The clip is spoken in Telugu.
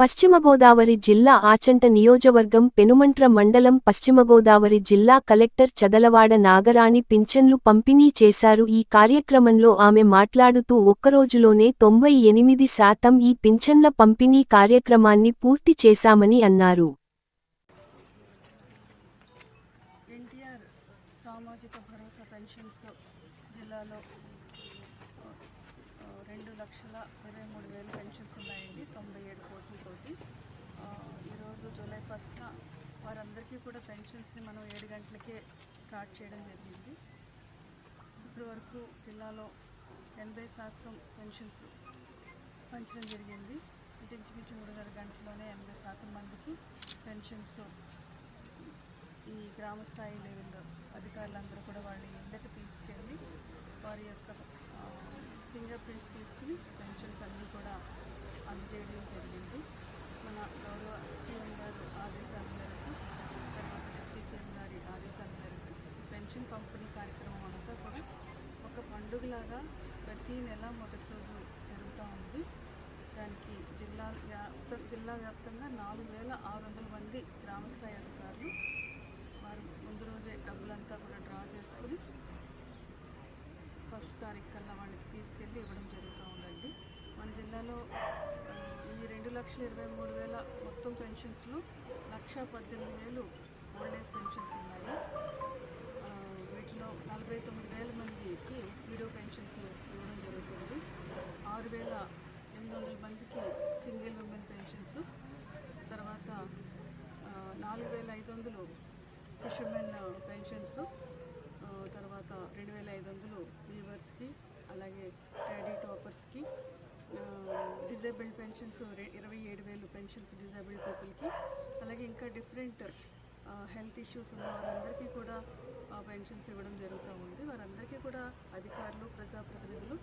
పశ్చిమ గోదావరి జిల్లా ఆచంట నియోజకవర్గం పెనుమంట్ర మండలం పశ్చిమ గోదావరి జిల్లా కలెక్టర్ చదలవాడ నాగరాణి పింఛన్లు పంపిణీ చేశారు. ఈ కార్యక్రమంలో ఆమె మాట్లాడుతూ ఒక్కరోజులోనే తొంభై ఎనిమిది శాతం ఈ పింఛన్ల పంపిణీ కార్యక్రమాన్ని పూర్తి చేశామని అన్నారు. సామాజిక భరోసా పెన్షన్స్ జిల్లాలో రెండు లక్షల ఇరవై మూడు వేలు పెన్షన్స్ ఉన్నాయండి తొంభై ఏడు కోట్లతోటి. ఈరోజు జూలై ఫస్ట్న వారందరికీ కూడా పెన్షన్స్ని మనం ఏడు గంటలకే స్టార్ట్ చేయడం జరిగింది. ఇప్పటి వరకు జిల్లాలో ఎనభై శాతం పెన్షన్స్ పంచడం జరిగింది. అంటే ఇంచుమించు మూడున్నర గంటల్లోనే ఎనభై శాతం మందికి పెన్షన్స్ ఈ గ్రామ స్థాయి లెవెల్లో అధికారులందరూ కూడా వాళ్ళ ఇళ్ళకి తీసుకెళ్ళి వారి యొక్క ఫ్రెండ్స్ తీసుకుని పెన్షన్స్ అన్నీ కూడా అందజేయడం జరిగింది. మన గౌరవ సీఎం గారు ఆదేశాల మేరకు తర్వాత డిప్యూటీ సీఎం గారి ఆదేశాల మేరకు పెన్షన్ పంపిణీ కార్యక్రమం అంతా కూడా ఒక పండుగలాగా ప్రతి నెల మొదటి రోజు జరుగుతూ ఉంది. దానికి జిల్లా వ్యాప్త జిల్లా వ్యాప్తంగా నాలుగు వేల ఆరు వందల మంది గ్రామస్థాయి అధికారులు వారు ముందు రోజే డబ్బులంతా కూడా డ్రా చేసుకుని ఫస్ట్ తారీఖు కల్లా వాళ్ళకి తీసుకు ఇవ్వడం జరుగుతూ ఉందండి మన జిల్లాలో ఆ, ఈ రెండు లక్షల ఇరవై మూడు వేల మొత్తం పెన్షన్స్లో లక్ష పద్దెనిమిది వేలు ఓల్డ్ ఏజ్ పెన్షన్స్ ఉన్నాయి. వీటిలో నలభై తొమ్మిది వేల మందికి వీడియో పెన్షన్స్ ఇవ్వడం జరుగుతుంది. ఆరు వేల ఎనిమిది వందల మందికి సింగిల్ ఉమెన్ పెన్షన్స్. తర్వాత నాలుగు వేల ఐదు వందలు ఫిషర్మెన్ పెన్షన్స్. తర్వాత రెండు వేల ఐదు వందలు వీవర్స్కి డిజేబుల్డ్ పెన్షన్స్ ఇరవై ఏడు వేలు పెన్షన్స్ డిజేబుల్డ్ పీపుల్కి. అలాగే ఇంకా డిఫరెంట్ హెల్త్ ఇష్యూస్ ఉన్న వారందరికీ కూడా పెన్షన్స్ ఇవ్వడం జరుగుతూ ఉంది. వారందరికీ కూడా అధికారులు ప్రజాప్రతినిధులు